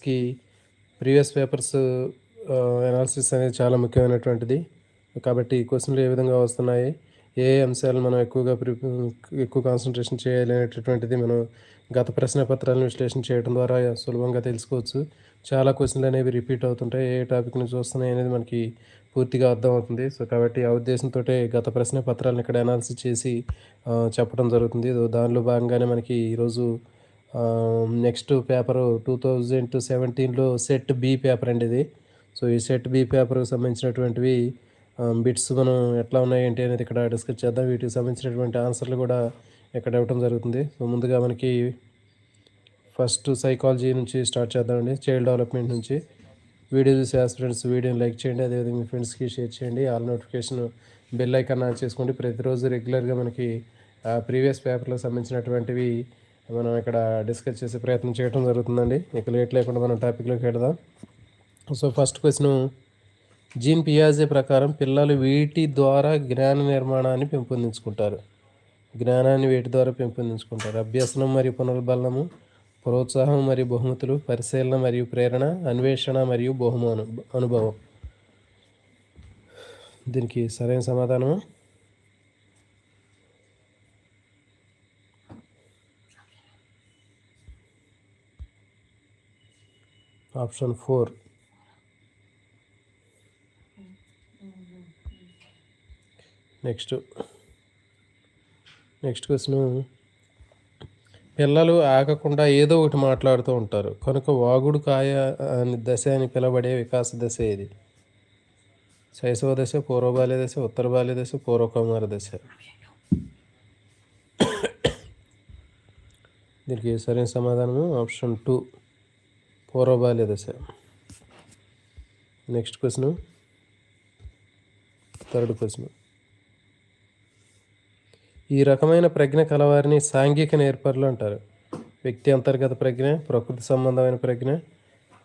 పేపర్స్కి previous papers analysis అనేది చాలా ముఖ్యమైనటువంటిది. కాబట్టి ఈ క్వశ్చన్లు ఏ విధంగా వస్తున్నాయి ఏ అంశాలు మనం ఎక్కువగా ఎక్కువ కాన్సన్ట్రేషన్ చేయాలి అనేటటువంటిది మనం గత ప్రశ్న పత్రాలను విశ్లేషణ చేయడం ద్వారా సులభంగా తెలుసుకోవచ్చు. చాలా క్వశ్చన్లు అనేవి రిపీట్ అవుతుంటాయి ఏ టాపిక్ నుంచి వస్తున్నాయి అనేది మనకి పూర్తిగా అర్థమవుతుంది సో కాబట్టి ఆ ఉద్దేశంతో గత ప్రశ్న పత్రాలను ఇక్కడ అనాలిసిస్ చేసి చెప్పడం జరుగుతుంది. దానిలో భాగంగానే మనకి ఈరోజు నెక్స్ట్ పేపర్ టూ థౌజండ్ సెవెంటీన్లో సెట్ బి పేపర్ అండి ఇది. సో ఈ సెట్ బి పేపర్కి సంబంధించినటువంటివి బిట్స్ మనం ఎట్లా ఉన్నాయి ఏంటి అనేది ఇక్కడ డిస్కస్ చేద్దాం. వీటికి సంబంధించినటువంటి ఆన్సర్లు కూడా ఇక్కడ ఇవ్వడం జరుగుతుంది. సో ముందుగా మనకి ఫస్ట్ సైకాలజీ నుంచి స్టార్ట్ చేద్దామండి. చైల్డ్ డెవలప్మెంట్ నుంచి. వీడియో చూసి ఫ్రెండ్స్ వీడియోని లైక్ చేయండి. అదేవిధంగా మీ ఫ్రెండ్స్కి షేర్ చేయండి. All notification bell icon on చేసుకోండి. ప్రతిరోజు రెగ్యులర్గా మనకి ప్రీవియస్ పేపర్లకు సంబంధించినటువంటివి మనం ఇక్కడ డిస్కస్ చేసే ప్రయత్నం చేయడం జరుగుతుందండి. ఇక లేట్ లేకుండా మనం టాపిక్లోకి వెళదాం. సో ఫస్ట్ క్వశ్చన్ జీన్ పియాజే ప్రకారం పిల్లలు వీటి ద్వారా జ్ఞాన నిర్మాణాన్ని పెంపొందించుకుంటారు. జ్ఞానాన్ని వీటి ద్వారా పెంపొందించుకుంటారు. అభ్యసనం మరియు పునర్బలము ప్రోత్సాహం మరియు బహుమతులు పరిశీలన మరియు ప్రేరణ అన్వేషణ మరియు బహుమాను అనుభవం. దీనికి సరైన సమాధానం option four. Next. Next question. పిల్లలు ఆగకుండా ఏదో ఒకటి మాట్లాడుతూ ఉంటారు. కనుక వాగుడు కాయ అని దశ అని పిలబడే వికాస దశ ఇది శైశవ దశ పూర్వ బాల్య దశ ఉత్తర బాల్య దశ పూర్వకౌమార దశ. దీనికి సరైన సమాధానము ఆప్షన్ టూ. పూర్వబాల్య దశ నెక్స్ట్ క్వశ్చన్ థర్డ్ క్వశ్చన్ ఈ రకమైన ప్రజ్ఞ కలవారిని సాంఘిక నేర్పరులు అంటారు. వ్యక్తి అంతర్గత ప్రజ్ఞ ప్రకృతి సంబంధమైన ప్రజ్ఞ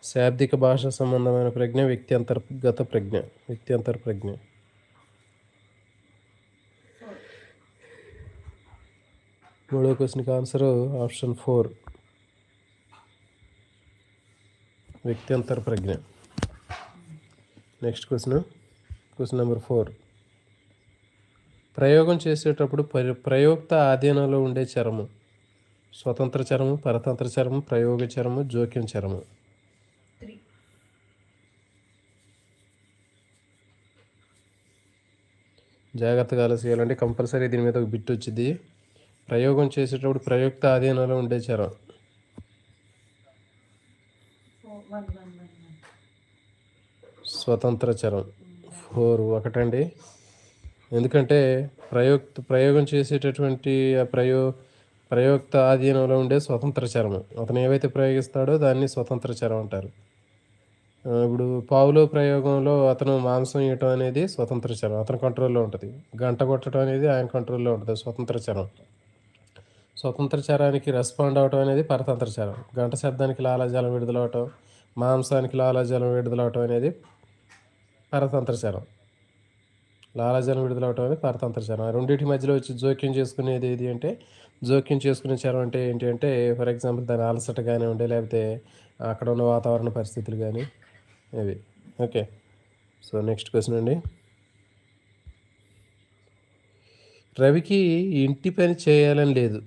శాబ్దిక భాష సంబంధమైన ప్రజ్ఞ వ్యక్తి అంతర్గత ప్రజ్ఞ వ్యక్తి అంతర్ ప్రజ్ఞ. మూడో క్వశ్చన్కి ఆన్సర్ ఆప్షన్ ఫోర్ వ్యక్తి అంతర్ ప్రజ్ఞ. Next question question number four ప్రయోగం చేసేటప్పుడు పరి ప్రయోక్త ఆధీనంలో ఉండే చరము స్వతంత్ర చరము పరతంత్ర చరము ప్రయోగ చరము జోక్యం చరము. జాగ్రత్తగా ఆలోచించాలంటే కంపల్సరీ దీని మీద ఒక బిట్ వచ్చింది ప్రయోగం చేసేటప్పుడు ప్రయోక్త ఆధీనంలో ఉండే చరం four one one one one స్వతంత్ర చరం ఫోర్ ఒకటండి. ఎందుకంటే ప్రయోక్త ప్రయోగం చేసేటటువంటి ఆ ప్రయో ప్రయోక్త ఆధీనంలో ఉండే స్వతంత్ర చరము అతను ఏవైతే ప్రయోగిస్తాడో దాన్ని స్వతంత్ర చరం అంటారు ఇప్పుడు పావులో ప్రయోగంలో అతను మాంసం ఇవ్వటం అనేది స్వతంత్ర చరం అతని కంట్రోల్లో ఉంటుంది. గంట కొట్టడం అనేది ఆయన కంట్రోల్లో ఉంటుంది. స్వతంత్ర చరం స్వతంత్ర చరానికి రెస్పాండ్ అవటం అనేది పరతంత్ర చరం గంట శబ్దానికి లాలాజలం విడుదలవటం మాంసానికి లాలాజలం విడుదలవటం అనేది పరతంత్ర చరం లాలాజలం విడుదలవటం అనేది పరతంత్ర రెండింటి మధ్యలో వచ్చి జోక్యం చేసుకునేది ఏది అంటే జోక్యం చేసుకునే చరం అంటే ఏంటి అంటే ఫర్ ఎగ్జాంపుల్ దాని అలసట కానివ్వండి లేకపోతే అక్కడ ఉన్న వాతావరణ పరిస్థితులు కానీ ఇవి. ఓకే. సో నెక్స్ట్ క్వశ్చన్ అండి. రవికి ఇంటి పని చేయాలని లేదు.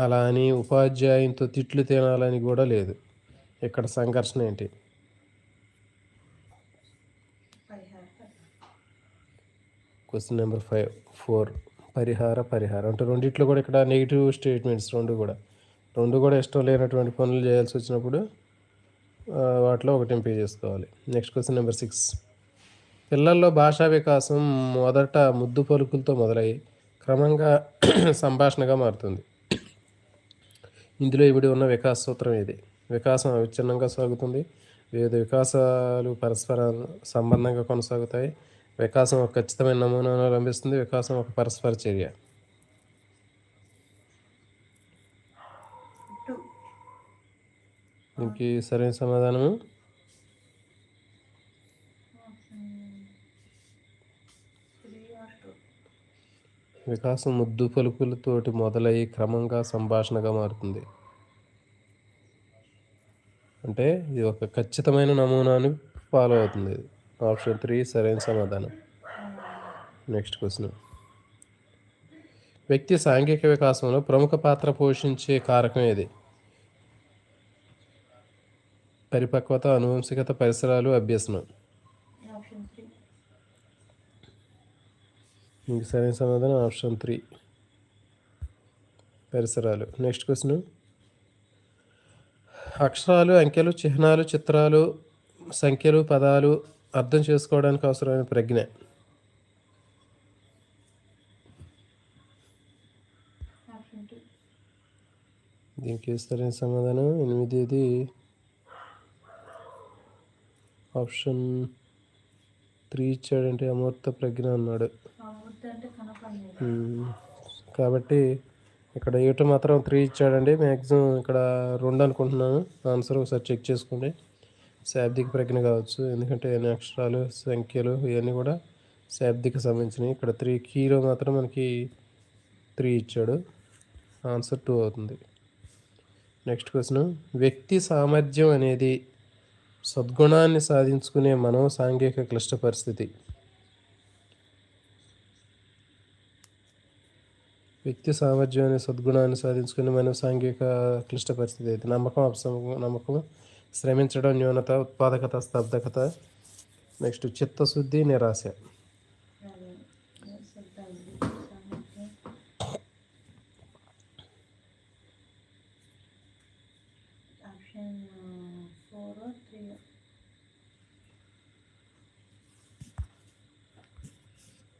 అలా అని ఉపాధ్యాయునితో తిట్లు తినాలని కూడా లేదు. ఇక్కడ సంఘర్షణ ఏంటి పరిహార క్వశ్చన్ నెంబర్ ఫైవ్ ఫోర్ పరిహార పరిహారం. అంటే రెండిట్లో కూడా ఇక్కడ నెగిటివ్ స్టేట్మెంట్స్ రెండు కూడా. రెండు కూడా ఇష్టం లేనటువంటి పనులు చేయాల్సి వచ్చినప్పుడు వాటిలో ఒకటి ఎంపిక చేసుకోవాలి. నెక్స్ట్ క్వశ్చన్ నెంబర్ సిక్స్ పిల్లల్లో భాషా వికాసం మొదట ముద్దు పలుకులతో మొదలై క్రమంగా సంభాషణగా మారుతుంది. ఇందులో ఇవిడి ఉన్న వికాస సూత్రం ఇది వికాసం అవిచ్ఛిన్నంగా సాగుతుంది. వివిధ వికాసాలు పరస్పర సంబంధంగా కొనసాగుతాయి. వికాసం ఒక ఖచ్చితమైన నమూనాను లభిస్తుంది వికాసం ఒక పరస్పర చర్య. దీనికి సరైన సమాధానము? వికాసం ముద్దు పలుకులతోటి మొదలయ్యి క్రమంగా సంభాషణగా మారుతుంది. అంటే ఇది ఒక ఖచ్చితమైన నమూనాని ఫాలో అవుతుంది. ఇది ఆప్షన్ త్రీ సరైన సమాధానం. Next question. వ్యక్తి సాంఘిక వికాసంలో ప్రముఖ పాత్ర పోషించే కారకం ఏది? పరిపక్వత అనువంశికత పరిసరాలు అభ్యసనం. మీకు సరైన సమాధానం ఆప్షన్ త్రీ. పరిసరాలు. Next question. అక్షరాలు అంకెలు చిహ్నాలు చిత్రాలు సంఖ్యలు పదాలు అర్థం చేసుకోవడానికి అవసరమైన ప్రజ్ఞ. దీనికి సరైన సమాధానం ఎనిమిదిది. ఆప్షన్ త్రీ ఇచ్చాడంటే అమూర్త ప్రజ్ఞ అన్నాడు. కాబట్టి ఇక్కడ ఏట మాత్రం త్రీ ఇచ్చాడండి. మ్యాక్సిమం ఇక్కడ రెండు అనుకుంటున్నాను. ఆన్సర్ ఒకసారి చెక్ చేసుకోండి శాబ్దిక ప్రజ్ఞ కావచ్చు ఎందుకంటే ఎన్ని అక్షరాలు సంఖ్యలు ఇవన్నీ కూడా శాబ్దిక సంబంధించినవి. ఇక్కడ త్రీ కీలో మాత్రం మనకి త్రీ ఇచ్చాడు. ఆన్సర్ టూ అవుతుంది. Next question. వ్యక్తి సామర్థ్యం అనేది సద్గుణాన్ని సాధించుకునే మనో సాంఘిక క్లిష్ట పరిస్థితి. వ్యక్తి సామర్థ్యం అనే సద్గుణాన్ని సాధించుకుని మనో సాంఘిక క్లిష్ట పరిస్థితి అయితే నమ్మకం అపసమ్మకం నమ్మకం శ్రమించడం న్యూనత ఉత్పాదకత స్తబ్దకత నెక్స్ట్ చిత్తశుద్ధి నిరాశ. త్రీ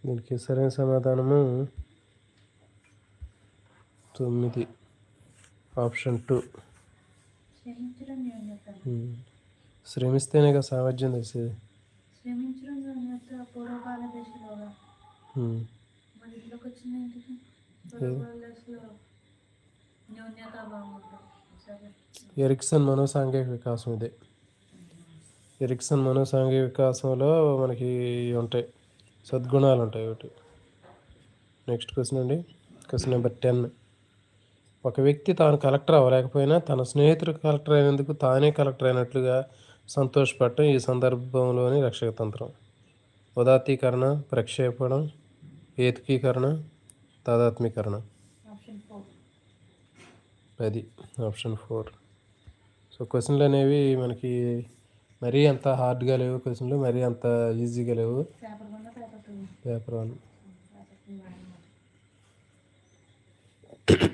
దీనికి సరైన సమాధానము తొమ్మిది. ఆప్షన్ టూ శ్రమిస్తేనే కదా సామర్థ్యం తెలిసేది. ఎరిక్సన్ మనోసాంఘిక వికాసం ఇదే. ఎరిక్సన్ మనోసాంఘిక వికాసంలో మనకి ఉంటాయి. సద్గుణాలు ఉంటాయి ఒకటి. నెక్స్ట్ క్వశ్చన్ అండి. Question number ten. ఒక వ్యక్తి తాను కలెక్టర్ అవ్వలేకపోయినా తన స్నేహితుడు కలెక్టర్ అయినందుకు తానే కలెక్టర్ అయినట్లుగా సంతోషపడటం ఈ సందర్భంలోని రక్షక తంత్రం ఉదాత్తీకరణ ప్రక్షేపణం ఏతుకీకరణ తాదాత్మీకరణ అది ఆప్షన్ ఫోర్ సో క్వశ్చన్లు అనేవి మనకి మరీ అంత హార్డ్గా లేవు క్వశ్చన్లు మరీ అంత ఈజీగా లేవు. Paper one paper two paper one paper two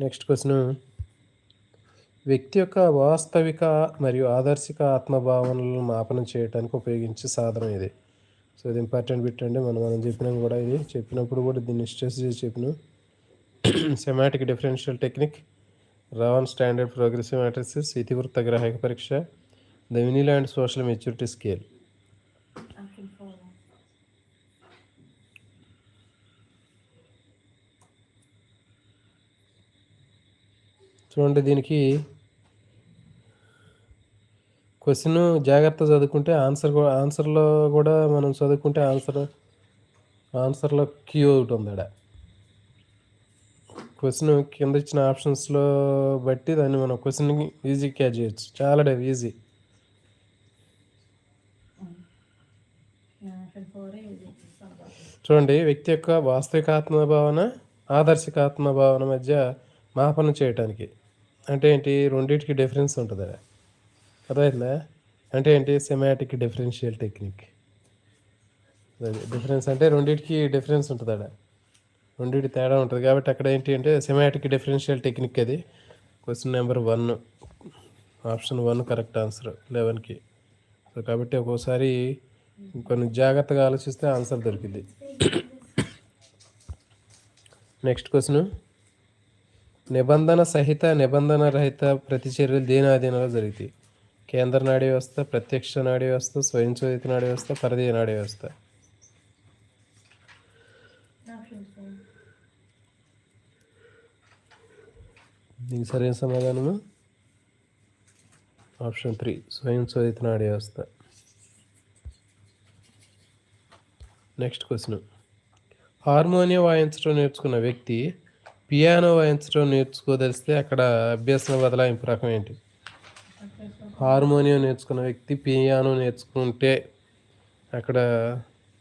next question వ్యక్తి యొక్క వాస్తవిక మరియు ఆదర్శిక ఆత్మభావనలను మాపనం చేయడానికి ఉపయోగించే సాధనం ఇది. సో ఇది ఇంపార్టెంట్ బిట్ అండి. మనం మనం చెప్పినాం కూడా ఇది. చెప్పినప్పుడు కూడా దీన్ని స్ట్రెస్ చేసి చెప్పినాం. Semantic differential technique Raven standard progressive matrices ఇతివృత్త గ్రాహక పరీక్ష. The land social maturity scale option four చూడండి దీనికి క్వశ్చన్ జాగ్రత్త చదువుకుంటే ఆన్సర్ కూడా ఆన్సర్లో కూడా మనం చదువుకుంటే ఆన్సర్ ఆన్సర్లో క్యూ ఒకటి ఉంది ఆడ. క్వశ్చన్ కింద ఇచ్చిన ఆప్షన్స్లో బట్టి దాన్ని మనం క్వశ్చన్ ఈజీ క్యాచ్ చేయొచ్చు. చాలా ఈజీ చూడండి వ్యక్తి యొక్క వాస్తవిక ఆత్మభావన ఆదర్శిక ఆత్మభావన మధ్య మాపనం చేయటానికి. అంటే ఏంటి రెండింటికి డిఫరెన్స్ ఉంటుంది అర్థమైందా? అంటే ఏంటి సెమాటిక్ డిఫరెన్షియల్ టెక్నిక్ డిఫరెన్స్ అంటే రెండింటికి డిఫరెన్స్ ఉంటుంది అక్కడ రెండింటి తేడా ఉంటుంది. కాబట్టి అక్కడ ఏంటి అంటే సెమాటిక్ డిఫరెన్షియల్ టెక్నిక్ అది. Question number one option one correct answer లెవెన్కి సో కాబట్టి ఒక్కోసారి కొన్ని జాగ్రత్తగా ఆలోచిస్తే ఆన్సర్ దొరికింది నెక్స్ట్ క్వశ్చన్ నిబంధన సహిత నిబంధన రహిత ప్రతిచర్యలు దేని ఆధీనంలో జరుగుతాయి. కేంద్ర నాడీ వ్యవస్థ ప్రత్యక్ష నాడీ వ్యవస్థ స్వయంచోదిత నాడీ వ్యవస్థ పరదీయ నాడీ వ్యవస్థ. దీనికి సరైన సమాధానము? ఆప్షన్ త్రీ స్వయంచోదిత నాడీ వ్యవస్థ. Next question. హార్మోనియం వాయించడం నేర్చుకున్న వ్యక్తి పియానో వాయించడం నేర్చుకోదలిస్తే అక్కడ అభ్యసన బదలాయింపు రకం ఏంటి? హార్మోనియం నేర్చుకున్న వ్యక్తి పియానో నేర్చుకుంటే అక్కడ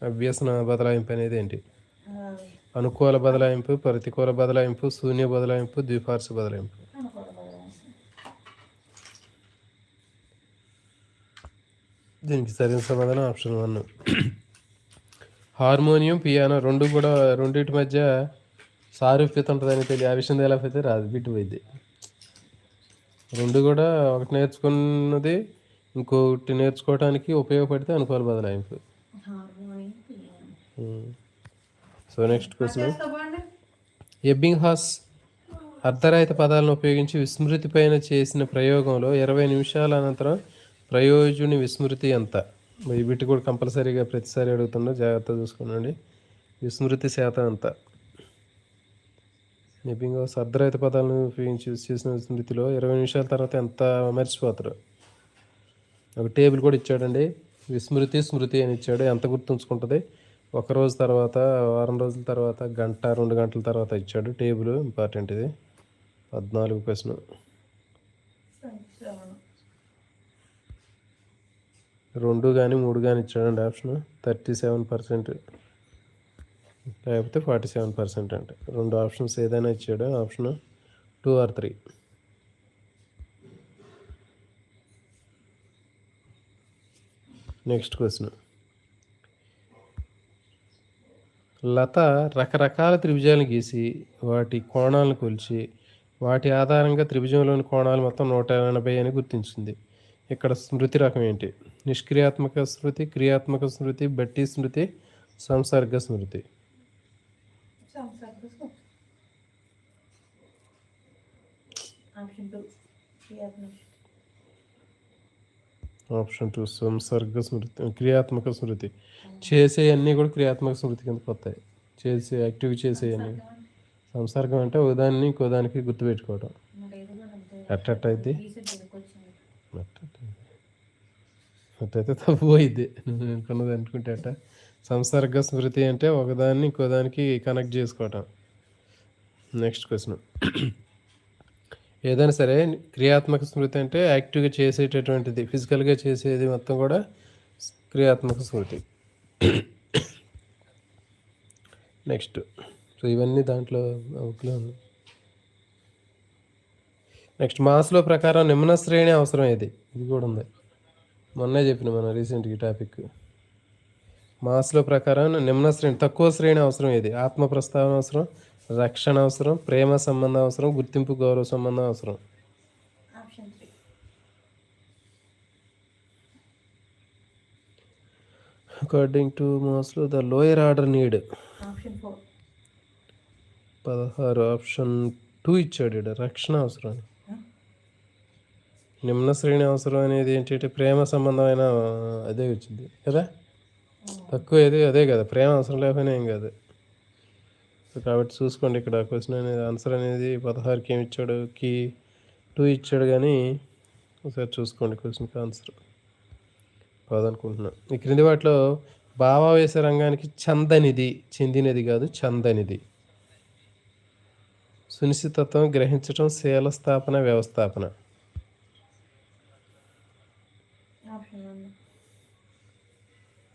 అభ్యసన బదలాయింపు అనేది ఏంటి? అనుకూల బదలాయింపు ప్రతికూల బదలాయింపు శూన్య బదలాయింపు ద్విపార్శ్వ బదలాయింపు. దీనికి సరైన సమాధానం ఆప్షన్ వన్. హార్మోనియం పియానో రెండు కూడా రెండింటి మధ్య సారూప్యత ఉంటుందని తెలియ ఆ విషయం తెలియకపోతే రాదు బిట్టు పోయింది రెండు కూడా ఒకటి నేర్చుకున్నది ఇంకొకటి నేర్చుకోవడానికి ఉపయోగపడితే అనుకూల బదలాయింపు. So next question. ఎబ్బింగ్ హాస్ అర్ధరహిత పదాలను ఉపయోగించి విస్మృతి పైన చేసిన ప్రయోగంలో ఇరవై నిమిషాల అనంతరం ప్రయోజుని విస్మృతి ఎంత? ఈ బిట్ కూడా కంపల్సరీగా ప్రతిసారి అడుగుతున్నా జాగ్రత్త చూసుకోనండి. విస్మృతి శాతం ఎంత? ఎబ్బింగ్ హౌస్ పదాలను ఉపయోగించి చేసిన విస్మృతిలో ఇరవై నిమిషాల తర్వాత ఎంత మర్చిపోతారు? ఒక టేబుల్ కూడా ఇచ్చాడండి. విస్మృతి స్మృతి అని ఇచ్చాడు. ఎంత గుర్తుంచుకుంటుంది? ఒక రోజు తర్వాత వారం రోజుల తర్వాత గంట రెండు గంటల తర్వాత ఇచ్చాడు. టేబుల్ ఇంపార్టెంట్ ఇది. పద్నాలుగు క్వశ్చన్ రెండు కానీ మూడు కానీ ఇచ్చాడండి ఆప్షన్. Thirty seven percent. లేకపోతే ఫార్టీ సెవెన్ పర్సెంట్ అంటే. రెండు ఆప్షన్స్ ఏదైనా ఇచ్చాడు. Option two or three. Next question. లత రకరకాల త్రిభుజాలను గీసి వాటి కోణాలను కొలిచి వాటి ఆధారంగా త్రిభుజంలోని కోణాలు మొత్తం నూట ఎనభై అని గుర్తించింది. ఇక్కడ స్మృతి రకం ఏంటి? నిష్క్రియాత్మక స్మృతి క్రియాత్మక స్మృతి బట్టి స్మృతి సంసర్గ స్మృతి సంసర్గ ఆప్షన్ టూ క్రియాత్మక ఆప్షన్ టూ సంసర్గ స్మృతి క్రియాత్మక స్మృతి చేసేవన్నీ కూడా క్రియాత్మక స్మృతి కిందకి వస్తాయి చేసే యాక్టివ్ చేసే సంసర్గం అంటే ఒకదాన్ని ఇంకో దానికి గుర్తుపెట్టుకోవడం అట్టట్ అట్ట అయింది అట్టయితే తప్పు పోయిద్ది అనుకున్నది అనుకుంటే అట్ట సంసర్గ స్మృతి అంటే ఒకదాన్ని ఇంకో దానికి కనెక్ట్ చేసుకోవటం నెక్స్ట్ క్వశ్చన్ ఏదైనా సరే క్రియాత్మక స్మృతి అంటే యాక్టివ్గా చేసేటటువంటిది ఫిజికల్గా చేసేది మొత్తం కూడా క్రియాత్మక స్మృతి. నెక్స్ట్. సో ఇవన్నీ దాంట్లో ఉంది నెక్స్ట్ మాస్లో ప్రకారం నిమ్న శ్రేణి అవసరం ఇది ఇది కూడా ఉంది. మొన్నే చెప్పిన మన రీసెంట్గా ఈ టాపిక్. మాస్లో ప్రకారం నిమ్న శ్రేణి తక్కువ శ్రేణి అవసరం ఇది ఆత్మ ప్రస్తావన అవసరం రక్షణ అవసరం ప్రేమ సంబంధం అవసరం గుర్తింపు గౌరవ సంబంధం అవసరం. According to Maslow the lower order need పదహారు ఆప్షన్ టూ ఇచ్చాడు ఈడ. రక్షణ అవసరం అని. నిమ్న శ్రేణి అవసరం అనేది ఏంటంటే ప్రేమ సంబంధమైన అదే వచ్చింది కదా? తక్కువ ఏది అదే కదా. ప్రేమ అవసరం లేకపోయినా ఏం కాదు. కాబట్టి చూసుకోండి ఇక్కడ క్వశ్చన్ అనేది ఆన్సర్ అనేది పదహారుకి ఏమి ఇచ్చాడు కి టూ ఇచ్చాడు కానీ ఒకసారి చూసుకోండి క్వశ్చన్కి ఆన్సర్. కాదనుకుంటున్నా ఈ క్రింది వాటిలో భావావేశ రంగానికి చందనిది చెందినది కాదు చందనిది సునిశ్చితత్వం గ్రహించటం శీల స్థాపన వ్యవస్థాపన.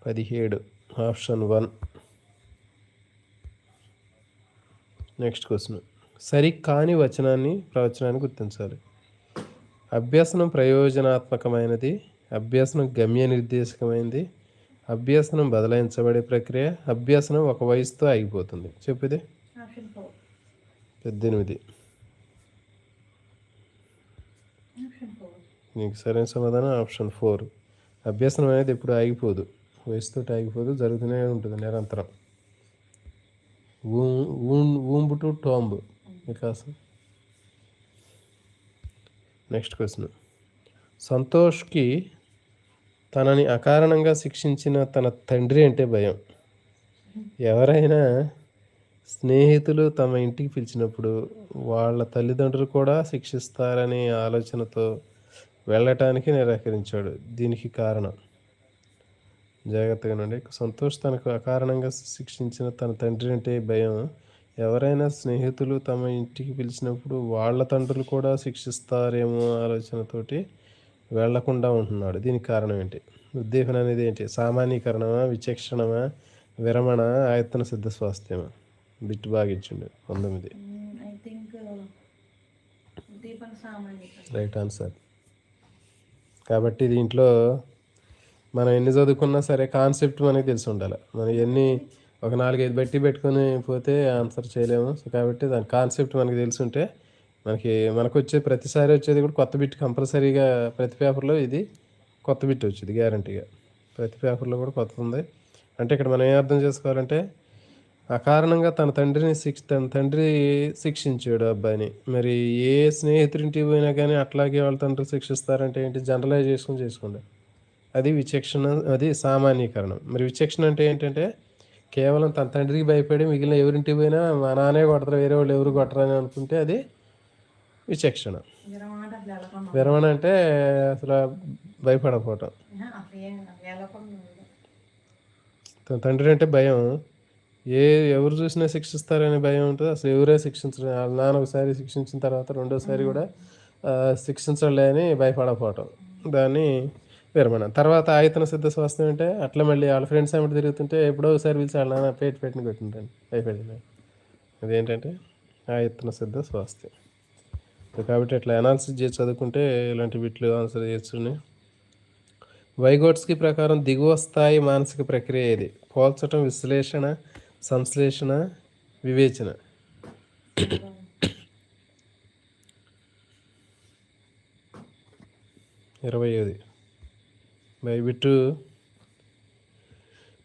పదిహేడు. Option one. Next question. సరి కాని వచనాన్ని ప్రవచనాన్ని గుర్తించాలి. అభ్యసనం ప్రయోజనాత్మకమైనది అభ్యసనం గమ్య నిర్దేశకమైనది అభ్యసనం బదలాయించబడే ప్రక్రియ అభ్యసనం ఒక వయసుతో ఆగిపోతుంది. చెప్పిది? పద్దెనిమిది. నీకు సరైన సమాధానం ఆప్షన్ ఫోర్. అభ్యసనం అనేది ఎప్పుడు ఆగిపోదు. వయసుతో ఆగిపోదు జరుగుతూనే ఉంటుంది నిరంతరం. Womb to tomb. Vikas. Next question. సంతోష్కి తనని అకారణంగా శిక్షించిన తన తండ్రి అంటే భయం. ఎవరైనా స్నేహితులు తమ ఇంటికి పిలిచినప్పుడు వాళ్ళ తల్లిదండ్రులు కూడా శిక్షిస్తారనే ఆలోచనతో వెళ్ళటానికి నిరాకరించాడు. దీనికి కారణం? జాగ్రత్తగా నుండి సంతోష్ తనకు అకారణంగా శిక్షించిన తన తండ్రి అంటే భయం. ఎవరైనా స్నేహితులు తమ ఇంటికి పిలిచినప్పుడు వాళ్ళ తండ్రులు కూడా శిక్షిస్తారేమో ఆలోచనతోటి వెళ్ళకుండా ఉంటున్నాడు. దీనికి కారణం ఏంటి? ఉద్దీపన అనేది ఏంటి? సామాన్యీకరణమా విచక్షణమా విరమణ ఆయత్తన సిద్ధ స్వాస్థ్యమా? బిట్ బాగా ఇచ్చిండు పంతొమ్మిది రైట్ ఆన్సర్. కాబట్టి దీంట్లో మనం ఎన్ని చదువుకున్నా సరే కాన్సెప్ట్ మనకి తెలిసి ఉండాలి. మనం ఎన్ని ఒక నాలుగైదు బట్టి పెట్టుకొని పోతే ఆన్సర్ చేయలేము. సో కాబట్టి దాని కాన్సెప్ట్ మనకి తెలిసి ఉంటే మనకి మనకు వచ్చే ప్రతిసారి వచ్చేది కూడా కొత్త బిట్ కంపల్సరీగా ప్రతి పేపర్లో ఇది కొత్త బిట్ వచ్చింది గ్యారంటీగా ప్రతి పేపర్లో కూడా కొత్త ఉంది. అంటే ఇక్కడ మనం ఏం అర్థం చేసుకోవాలంటే ఆ కారణంగా తన తండ్రిని శిక్ష తన తండ్రి శిక్షించాడు అబ్బాయిని. మరి ఏ స్నేహితుడింటికి పోయినా కానీ అట్లాగే వాళ్ళ తండ్రి శిక్షిస్తారంటే ఏంటి? జనరలైజ్ చేసుకుని చేసుకోండి అది విచక్షణ అది సామాన్యీకరణం. మరి విచక్షణ అంటే ఏంటంటే కేవలం తన తండ్రికి భయపడి మిగిలిన ఎవరింటికి పోయినా మా నాన్నే కొడతారు వేరే వాళ్ళు ఎవరు కొట్టరు అని అనుకుంటే అది విచక్షణ. విరమణ అంటే అసలు భయపడకపోవటం. తన తండ్రి అంటే భయం. ఏ ఎవరు చూసినా శిక్షిస్తారనే భయం ఉంటుంది. అసలు ఎవరే శిక్షించరు. వాళ్ళ నాన్న ఒకసారి శిక్షించిన తర్వాత రెండోసారి కూడా ఆ, శిక్షించలే అని భయపడకపోవటం. దాన్ని విరమణ తర్వాత ఆయతన సిద్ధ స్వాస్థ్యం అంటే అట్లా మళ్ళీ వాళ్ళ ఫ్రెండ్స్ ఏమిటి తిరుగుతుంటే ఎప్పుడో ఒకసారి పిలిచి వాళ్ళ నాన్న పేట పెట్టిన కొట్టింటాను అయిపోయింది అదేంటంటే ఆయతన సిద్ధ స్వాస్థ్యం. కాబట్టి అట్లా అనాలిసిస్ చేసి చదువుకుంటే ఇలాంటి బిట్లు ఆన్సర్ చేయొచ్చు వైగోట్స్కి ప్రకారం దిగువ స్థాయి మానసిక ప్రక్రియ ఏది? పోల్చటం విశ్లేషణ సంశ్లేషణ వివేచన. ఇరవై ఐదు. బైబిట్టు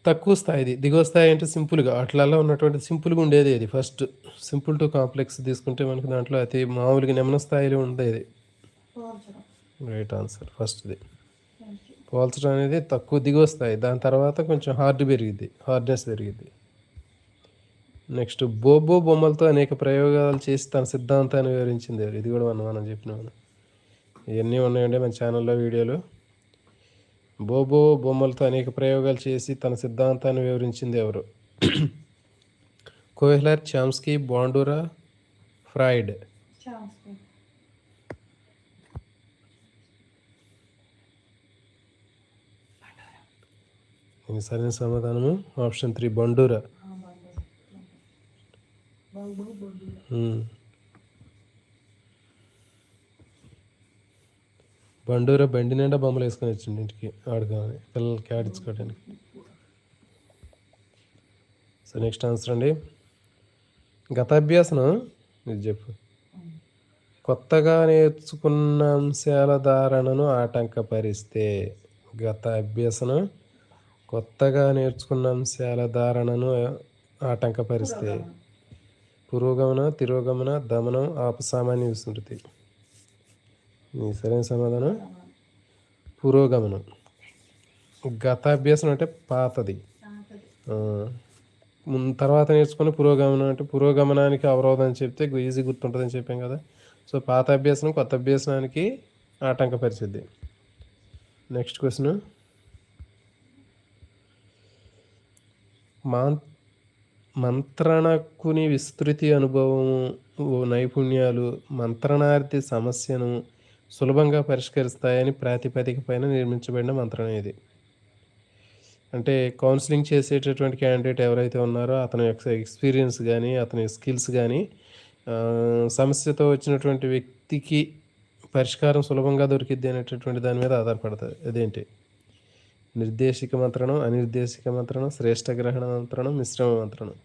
తక్కువ స్థాయిది. దిగువ స్థాయి అంటే సింపుల్గా అట్లలో ఉన్నటువంటి సింపుల్గా ఉండేది ఇది. ఫస్ట్ సింపుల్ టు కాంప్లెక్స్ తీసుకుంటే మనకి దాంట్లో అతి మామూలుగా నిమ్న స్థాయిలో ఉండేది. Right answer. ఫస్ట్ది. పోల్చడం అనేది తక్కువ దిగువ స్థాయి. దాని తర్వాత కొంచెం హార్డ్ పెరిగిద్ది. హార్డ్నెస్ పెరిగిద్ది. నెక్స్ట్ బోబో బొమ్మలతో అనేక ప్రయోగాలు చేసి తన సిద్ధాంతాన్ని వివరించింది ఇది కూడా మనం మనం చెప్పినాం ఇవన్నీ ఉన్నాయండి మన ఛానల్లో వీడియోలు. బోబో బొమ్మలతో అనేక ప్రయోగాలు చేసి తన సిద్ధాంతాన్ని వివరించింది ఎవరు? Kohler Chomsky Bandura Freud. సరైన సమాధానము? ఆప్షన్ త్రీ బండూరా ఆ, బండు. బండు, బండు. ఉమ్. బండూరా బండి నిండా బొమ్మలు వేసుకొని వచ్చింది ఇంటికి ఆడుకోవాలి పిల్లలకి ఆడించుకోవడానికి సో నెక్స్ట్ ఆన్సర్ అండి. గత అభ్యాసనం ఇది చెప్పు. కొత్తగా నేర్చుకున్న అంశాల ధారణను ఆటంకపరిస్తే గత అభ్యసనం కొత్తగా నేర్చుకున్న అంశాల ధారణను ఆటంకపరిస్తే పురోగమన తిరోగమన దమనం ఆపసామాన్య విస్మృతి? మీ సరైన సమాధానం? పురోగమనం. గత అభ్యాసం అంటే పాతది. తర్వాత నేర్చుకుని పురోగమనం అంటే పురోగమనానికి అవరోధం అని చెప్తే ఈజీ గుర్తుంటుందని చెప్పాం కదా. సో పాత అభ్యాసం కొత్త అభ్యాసనానికి ఆటంకపరిచిద్ది. Next question. మాన్ మంత్రణకుని విస్తృతి అనుభవము నైపుణ్యాలు మంత్రణార్థి సమస్యను సులభంగా పరిష్కరిస్తాయని ప్రాతిపదిక పైన నిర్మించబడిన మంత్రం ఇది. అంటే కౌన్సిలింగ్ చేసేటటువంటి క్యాండిడేట్ ఎవరైతే ఉన్నారో అతని యొక్క ఎక్స్పీరియన్స్ కానీ అతని స్కిల్స్ కానీ సమస్యతో వచ్చినటువంటి వ్యక్తికి పరిష్కారం సులభంగా దొరికిద్ది అనేటటువంటి దాని మీద ఆధారపడుతుంది అదేంటి? నిర్దేశిక మంత్రణం అనిర్దేశిక మంత్రణం శ్రేష్ఠ గ్రహణ మంత్రణం మిశ్రమ మంత్రణం.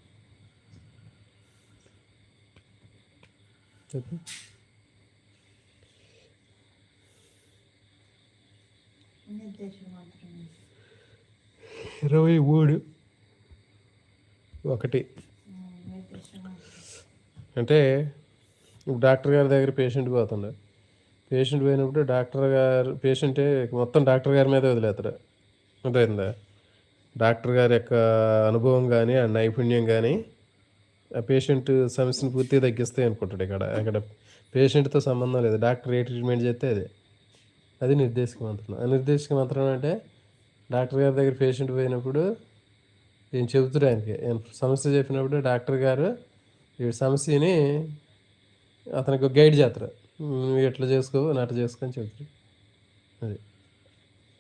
ఇరవై మూడు. ఒకటి. అంటే ఇప్పుడు డాక్టర్ గారి దగ్గర పేషెంట్ పోతుండే. పేషెంట్ పోయినప్పుడు డాక్టర్ గారు పేషెంటే మొత్తం డాక్టర్ గారి మీద వదిలేస్తాడు అర్థమైందా? డాక్టర్ గారి యొక్క అనుభవం కానీ ఆ నైపుణ్యం కానీ ఆ పేషెంట్ సమస్యను పూర్తిగా తగ్గిస్తాయి అనుకుంటాడు ఇక్కడ. అక్కడ పేషెంట్తో సంబంధం లేదు. డాక్టర్ ఏ ట్రీట్మెంట్ చేస్తే అదే. అది నిర్దేశక మంత్రం. నిర్దేశక మంత్రం అంటే డాక్టర్ గారి దగ్గర పేషెంట్ పోయినప్పుడు ఈయన చెబుతారు ఆయనకి. ఈయన సమస్య చెప్పినప్పుడు డాక్టర్ గారు ఈ సమస్యని అతనికి గైడ్ చేస్తారు నువ్వు ఎట్లా చేసుకో నట్ట చేసుకో అని అది.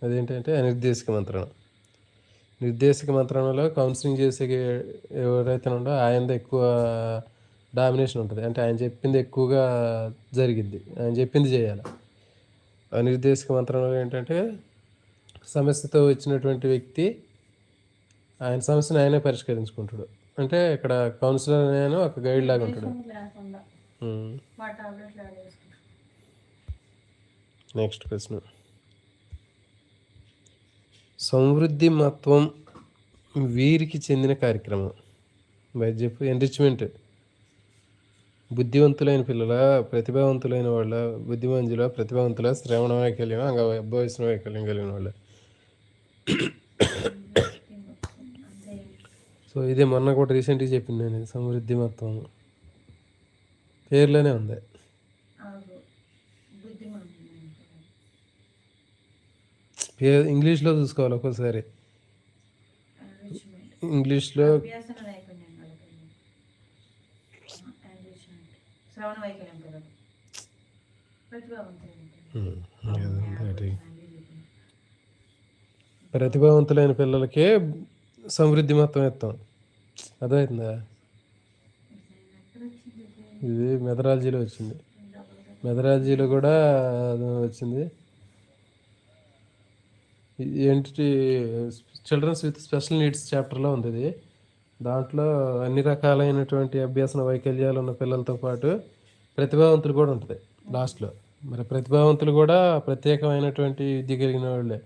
అదేంటంటే అనిర్దేశక మంత్రం నిర్దేశక మంత్రంలో కౌన్సిలింగ్ చేసే ఎవరైతే ఉండో ఆయనది ఎక్కువ డామినేషన్ ఉంటుంది. అంటే ఆయన చెప్పింది ఎక్కువగా జరిగిద్ది. ఆయన చెప్పింది చేయాలి. అనిర్దేశక మంత్రంలో ఏంటంటే సమస్యతో వచ్చినటువంటి వ్యక్తి ఆయన సమస్యను ఆయనే పరిష్కరించుకుంటాడు. అంటే ఇక్కడ కౌన్సిలర్ నేను ఒక గైడ్ లాగా ఉంటాడు. నెక్స్ట్ ప్రశ్న సమృద్ధి మత్వం వీరికి చెందిన కార్యక్రమం. చెప్పు ఎన్రిచ్మెంట్ బుద్ధివంతులైన పిల్లల ప్రతిభావంతులైన వాళ్ళ బుద్ధిమంతుల ప్రతిభావంతుల శ్రవణ వైకల్యం అంగ వైకల్యం కలిగిన వాళ్ళ. సో ఇదే మొన్న కూడా రీసెంట్గా చెప్పింది నేను సమృద్ధి మొత్తం పేర్లోనే ఉంది. పేరు ఇంగ్లీష్లో చూసుకోవాలి ఒక్కోసారి. ఇంగ్లీష్లో శ్రవణ వైకల్యం ప్రతిభావంతులు ఉమ్, ఏదో ఒకటి. ప్రతిభావంతులైన పిల్లలకే సమృద్ధి మొత్తం ఇస్తాం. అర్థమవుతుందా ఇది మెథడాలజీలో వచ్చింది. మెథడాలజీలో కూడా వచ్చింది. ఏంటి చిల్డ్రన్స్ విత్ స్పెషల్ నీడ్స్ చాప్టర్లో ఉంది ఇది. దాంట్లో అన్ని రకాలైనటువంటి అభ్యాసన వైకల్యాలు ఉన్న పిల్లలతో పాటు ప్రతిభావంతులు కూడా ఉంటుంది. లాస్ట్లో. మరి ప్రతిభావంతులు కూడా ప్రత్యేకమైనటువంటి విద్య కలిగిన వాళ్ళే.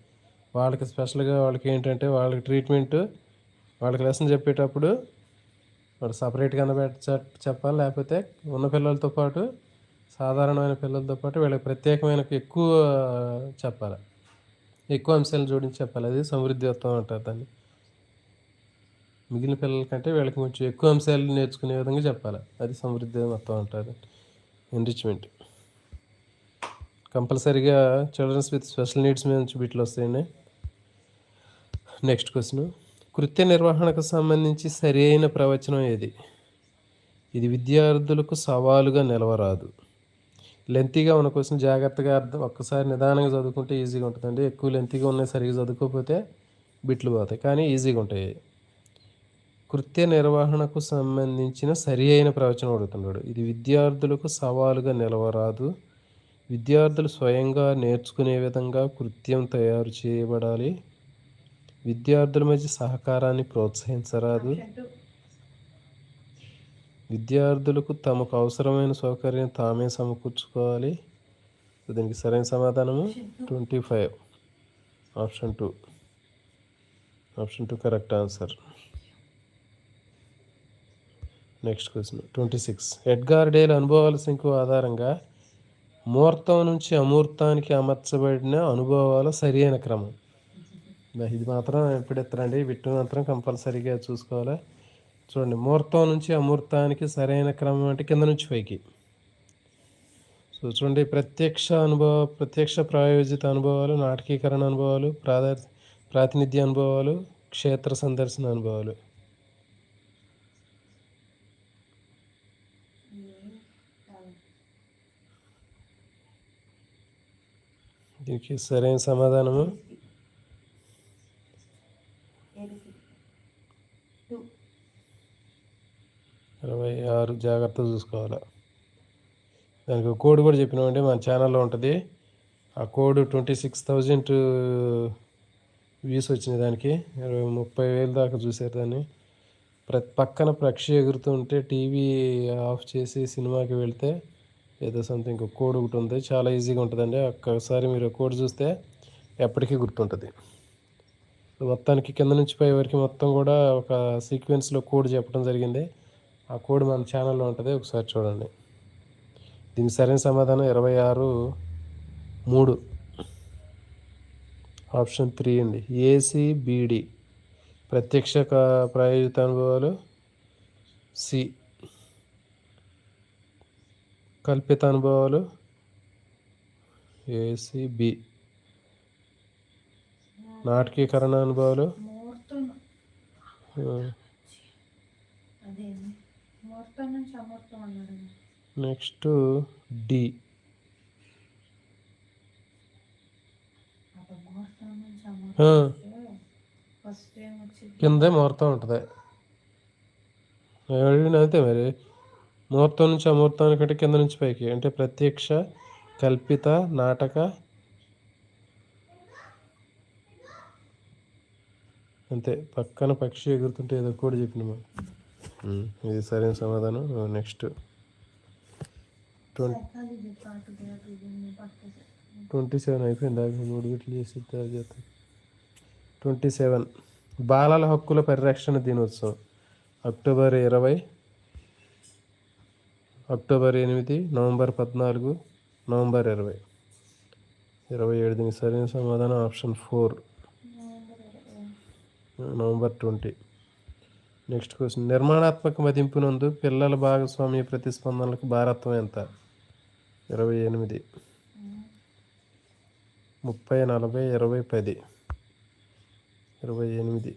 వాళ్ళకి స్పెషల్గా వాళ్ళకి ఏంటంటే వాళ్ళకి ట్రీట్మెంట్ వాళ్ళకి లెసన్ చెప్పేటప్పుడు వాడు సపరేట్గా చెప్పాలి. లేకపోతే ఉన్న పిల్లలతో పాటు సాధారణమైన పిల్లలతో పాటు వీళ్ళకి ప్రత్యేకమైన ఎక్కువ చెప్పాలి. ఎక్కువ అంశాలు జోడించి చెప్పాలి. అది సమృద్ధిత్వం అంటారు దాన్ని. మిగిలిన పిల్లల కంటే వీళ్ళకి కొంచెం ఎక్కువ అంశాలు నేర్చుకునే విధంగా చెప్పాలి. అది సమృద్ధి మొత్తం అంటారు. ఎన్రిచ్మెంట్ కంపల్సరీగా చిల్డ్రన్స్ విత్ స్పెషల్ నీడ్స్ మీద నుంచి వీటిలో వస్తాయండి. నెక్స్ట్ క్వశ్చన్ కృత్య నిర్వహణకు సంబంధించి సరి అయిన ప్రవచనం ఏది? ఇది విద్యార్థులకు సవాలుగా నిలవరాదు. లెంతీగా ఉన్న క్వశ్చన్ జాగ్రత్తగా అర్థం ఒక్కసారి నిదానంగా చదువుకుంటే ఈజీగా ఉంటుందండి. ఎక్కువ లెంతీగా ఉన్నాయి సరిగా చదువుకోకపోతే బిట్లు పోతాయి. కానీ ఈజీగా ఉంటాయి. కృత్య నిర్వహణకు సంబంధించిన సరి అయిన ప్రవచనం అడుగుతున్నాడు. ఇది విద్యార్థులకు సవాలుగా నిలవరాదు. విద్యార్థులు స్వయంగా నేర్చుకునే విధంగా కృత్యం తయారు చేయబడాలి. విద్యార్థుల మధ్య సహకారాన్ని ప్రోత్సహించరాదు. విద్యార్థులకు తమకు అవసరమైన సౌకర్యం తామే సమకూర్చుకోవాలి. దీనికి సరైన సమాధానము? Twenty five. Option two. Option two correct answer. Next question. Twenty six. Edgar Dale అనుభవాల సంఖ్య ఆధారంగా ముహూర్తం నుంచి అమూర్తానికి అమర్చబడిన అనుభవాల సరైన క్రమం. ఇది మాత్రం ఎప్పుడు ఎత్తారండి విట్టు మాత్రం కంపల్సరీగా చూసుకోవాలి. చూడండి ముహూర్తం నుంచి అమూర్తానికి సరైన క్రమం అంటే కింద నుంచి పైకి. సో చూడండి ప్రత్యక్ష అనుభవ ప్రత్యక్ష ప్రాయోజిత అనుభవాలు నాటకీకరణ అనుభవాలు ప్రాధా ప్రాతినిధ్య అనుభవాలు క్షేత్ర సందర్శన అనుభవాలు. దీనికి సరైన సమాధానము టూ ఇరవై ఆరు జాగ్రత్త చూసుకోవాలి. దానికి కోడ్ కూడా చెప్పినామండి మన ఛానల్లో ఉంటుంది. ఆ code twenty six thousand views వచ్చినాయి దానికి. ఇరవై ముప్పై వేలు దాకా చూశారు దాన్ని. ప్రతి పక్కన పక్షి ఎగురుతుంటే టీవీ ఆఫ్ చేసి సినిమాకి వెళ్తే ఏదో సంథింగ్ ఒక కోడ్ ఒకటి ఉంది. చాలా ఈజీగా ఉంటుందండి. ఒక్కసారి మీరు కోడ్ చూస్తే ఎప్పటికీ గుర్తుంటుంది. మొత్తానికి కింద నుంచి పై వరకు మొత్తం కూడా ఒక సీక్వెన్స్లో కోడ్ చెప్పడం జరిగింది. ఆ కోడ్ మన ఛానల్లో ఉంటుంది ఒకసారి చూడండి. దీనికి సరైన సమాధానం ఇరవై ఆరు మూడు. ఆప్షన్ త్రీ అండి. ఏసీబీడి ప్రత్యక్ష ప్రాయోజిత అనుభవాలు సి. కల్పిత అనుభవాలు ఏసీబి నాటకీకరణ అనుభవాలు ముహూర్తం ఆ, అదే ముహూర్తం ముహూర్తం నుంచి అమూర్తం అన్నాడు నెక్స్ట్ డి. కిందే ముహూర్తం ఉంటుంది. అడిగిన అంతే మరి ముహూర్తం నుంచి అమూర్తానికంటే కింద నుంచి పైకి. అంటే ప్రత్యక్ష కల్పిత నాటక. అంతే పక్కన పక్షి ఎగురుతుంటే ఏదో కూడా చెప్పిన ఇది సరైన సమాధానం. నెక్స్ట్. ట్వంటీ ట్వంటీ సెవెన్ అయిపోయింది. మూడు గిట్లు చేసి తయారు చేస్తాం ట్వంటీ సెవెన్. బాలల హక్కుల పరిరక్షణ దినోత్సవం. అక్టోబర్ ఇరవై అక్టోబర్ ఎనిమిది నవంబర్ పద్నాలుగు నవంబర్ ఇరవై. ఇరవై ఏడు దీనికి సరైన సమాధానం. Option four. November twenty. Next question నిర్మాణాత్మక మదింపు నందు పిల్లల భాగస్వామ్య ప్రతిస్పందనలకు భారత్వం ఎంత? ఇరవై ఎనిమిది. ముప్పై నలభై ఇరవై పది. ఇరవై ఎనిమిది.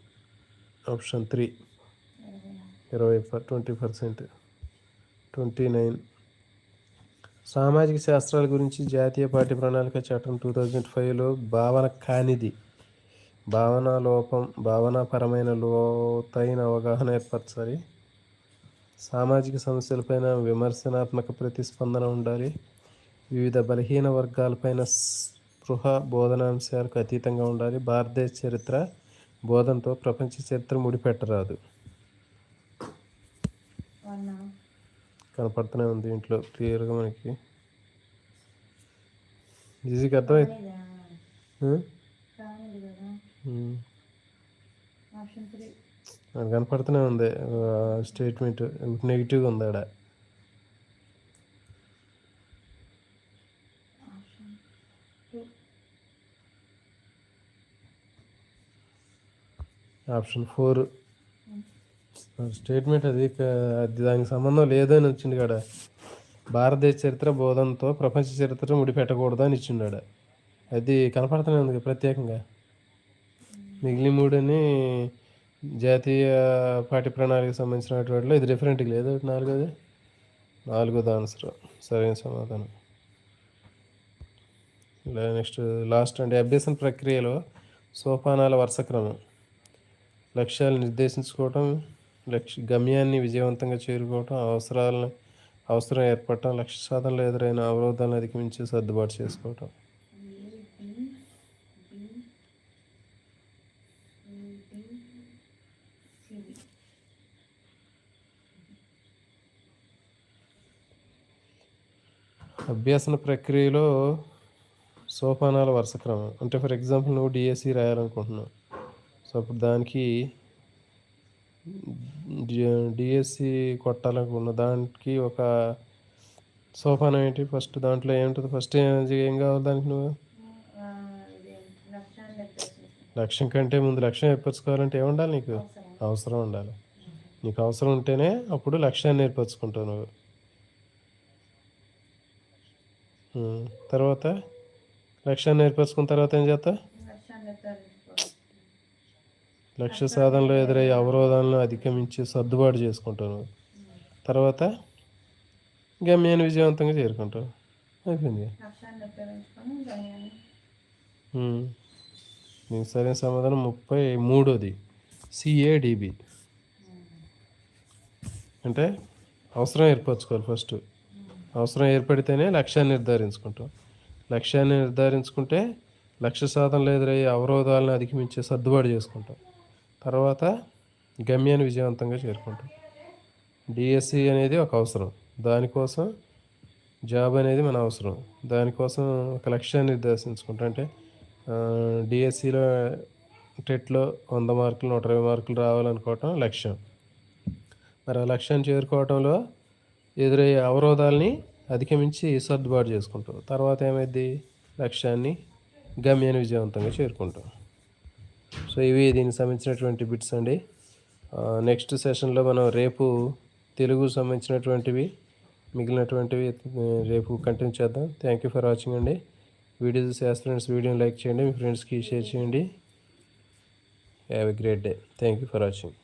ఆప్షన్ త్రీ ఇరవై ట్వంటీ పర్సెంట్ ట్వంటీ నైన్ సామాజిక శాస్త్రాల గురించి జాతీయ పాఠ్య ప్రణాళిక చట్టం టూ థౌజండ్ ఫైవ్లో భావన కానిది. భావన లోపం భావనాపరమైన లోతైన అవగాహన ఏర్పరచాలి. సామాజిక సమస్యలపైన విమర్శనాత్మక ప్రతిస్పందన ఉండాలి. వివిధ బలహీన వర్గాలపైన స్పృహ బోధనాంశాలకు అతీతంగా ఉండాలి. భారతదేశ చరిత్ర బోధనతో ప్రపంచ చరిత్ర ముడిపెట్టరాదు. కనపడుతూనే ఉంది ఇంట్లో క్లియర్గా మనకి. ఈజీగా అర్థమైంది కానిదా కానిది కదా ఆప్షన్ త్రీ అది కనపడుతూనే ఉంది. స్టేట్మెంట్ నెగిటివ్గా ఉంది ఆడ. Option four. స్టేట్మెంట్ అది అది దానికి సంబంధం లేదని వచ్చింది కాడ. భారతదేశ చరిత్ర బోధనతో ప్రపంచ చరిత్ర ముడిపెట్టకూడదు అని ఇచ్చిండు ఆడ. అది కనపడుతూనే ఉంది ప్రత్యేకంగా. మిగిలిన మూడని జాతీయ పాఠ్య ప్రణాళిక సంబంధించిన వాటిలో ఇది డిఫరెంట్గా లేదు. ఒకటి నాలుగోది? నాలుగోది ఆన్సర్ సరైన సమాధానం. ఇలా నెక్స్ట్ లాస్ట్ అంటే అభ్యసన ప్రక్రియలో సోపానాల వరుస క్రమం. లక్ష్యాలు నిర్దేశించుకోవటం లక్ష్య గమ్యాన్ని విజయవంతంగా చేరుకోవటం అవసరాలను అవసరం ఏర్పడటం లక్ష్య సాధనలో ఎదురైన అవరోధాలను అధిగమించి సర్దుబాటు చేసుకోవటం. అభ్యసన ప్రక్రియలో సోపానాల వరుస క్రమం. అంటే ఫర్ ఎగ్జాంపుల్ నువ్వు డిఎస్సి రాయాలనుకుంటున్నావు. సో అప్పుడు దానికి డిఎస్సి కొట్టాలనుకున్న దానికి ఒక సోపానం ఏంటి? ఫస్ట్ దాంట్లో ఏముంటుంది? ఫస్ట్ ఏం కావాలి దానికి నువ్వు? లక్ష్యం కంటే ముందు లక్ష్యం ఏర్పరచుకోవాలంటే ఏముండాలి నీకు? అవసరం. అవసరం ఉండాలి. నీకు అవసరం ఉంటేనే అప్పుడు లక్ష్యాన్ని ఏర్పరచుకుంటావు నువ్వు. తర్వాత లక్ష్యాన్ని నేర్పరచుకున్న తర్వాత ఏం చేస్తావు లక్ష్య సాధనలో ఎదురయ్యే అవరోధాలను అధిగమించి సర్దుబాటు చేసుకుంటాను. తర్వాత గమ్యాన్ని విజయవంతంగా చేరుకుంటాను. అయిపోయింది దీనికి సరైన సమాధానం ముప్పై మూడోది సిఏడిబి అంటే అవసరం ఏర్పరచుకోవాలి ఫస్ట్. అవసరం ఏర్పడితేనే లక్ష్యాన్ని నిర్ధారించుకుంటాం. లక్ష్యాన్ని నిర్ధారించుకుంటే లక్ష్య సాధనలో ఎదురయ్యే అవరోధాలను అధిగమించే సర్దుబాటు చేసుకుంటాం. తర్వాత గమ్యాన్ని విజయవంతంగా చేరుకుంటాం. డిఎస్సి అనేది ఒక అవసరం. దానికోసం జాబ్ అనేది మన అవసరం. దానికోసం ఒక లక్ష్యాన్ని నిర్దేశించుకుంటాం. అంటే డిఎస్సిలో టెట్లో వంద మార్కులు నూట ఇరవై మార్కులు రావాలనుకోవటం లక్ష్యం. మరి ఆ లక్ష్యాన్ని చేరుకోవటంలో ఎదురయ్యే అవరోధాలని అధిగమించి సర్దుబాటు చేసుకుంటాం. తర్వాత ఏమైంది లక్ష్యాన్ని గమ్యాన్ని విజయవంతంగా చేరుకుంటాం. సో ఇవి దీనికి సంబంధించినటువంటి బిట్స్ అండి. నెక్స్ట్ సెషన్లో మనం రేపు తెలుగు సంబంధించినటువంటివి మిగిలినటువంటివి రేపు కంటిన్యూ చేద్దాం. థ్యాంక్ యూ ఫర్ వాచింగ్ అండి. వీడియో చూసి ఫ్రెండ్స్ వీడియోని లైక్ చేయండి. మీ ఫ్రెండ్స్కి షేర్ చేయండి. Have a great day thank you for watching